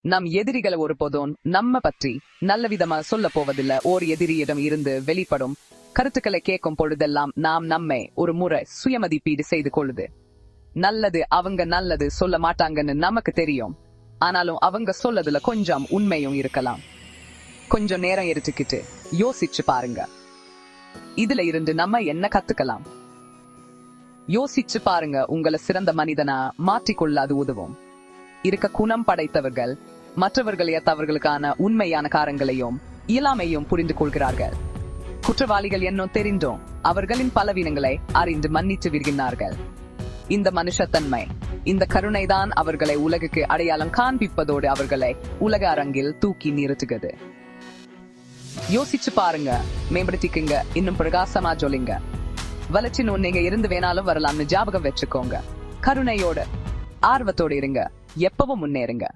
நம் எதிரிகளை ஒருபோதும் நம்ம பற்றி நல்ல விதமா சொல்ல போவதில்ல ஓர் எதிரியிடம் இருந்து வெளிப்படும் கருத்துக்களை கேட்கும் பொழுதெல்லாம் நாம் நம்மை ஒரு முறை சுயமதிப்பீடு செய்து கொள்ளுது. நல்லது அவங்க நல்லது சொல்ல மாட்டாங்கன்னு நமக்கு தெரியும். ஆனாலும் அவங்க சொல்லதுல கொஞ்சம் உண்மையும் இருக்கலாம். கொஞ்சம் நேரம் எடுத்துக்கிட்டு யோசிச்சு பாருங்க. இதுல இருந்து நம்ம என்ன கத்துக்கலாம்? யோசிச்சு பாருங்க உங்களை சிறந்த மனிதனா மாற்றிக்கொள்ள அது உதவும். இருக்க குணம் படைத்தவர்கள் மற்றவர்களைய தவறுகளுக்கான உண்மையான காரங்களையும் இயலாமையும் புரிந்து கொள்கிறார்கள். குற்றவாளிகள் என்னும் தெரிந்தோம் அவர்களின் பலவீனங்களை அறிந்து மன்னித்து விடுகிறார்கள் இந்த மனுஷத்தன்மை இந்த கருணைதான் அவர்களை உலகுக்கு அடையாளம் காண்பிப்பதோடு அவர்களை உலக அரங்கில் தூக்கி நிறுத்துகிறது. யோசிச்சு பாருங்க மேம்படுத்திக்குங்க இன்னும் பிரகாசமா ஜொலிங்க. வளர்ச்சி நீங்க இருந்து வேணாலும் வரலாம்னு ஜாபகம் வச்சுக்கோங்க. கருணையோட ஆர்வத்தோட இருங்க. எப்பவும் முன்னேறுங்க.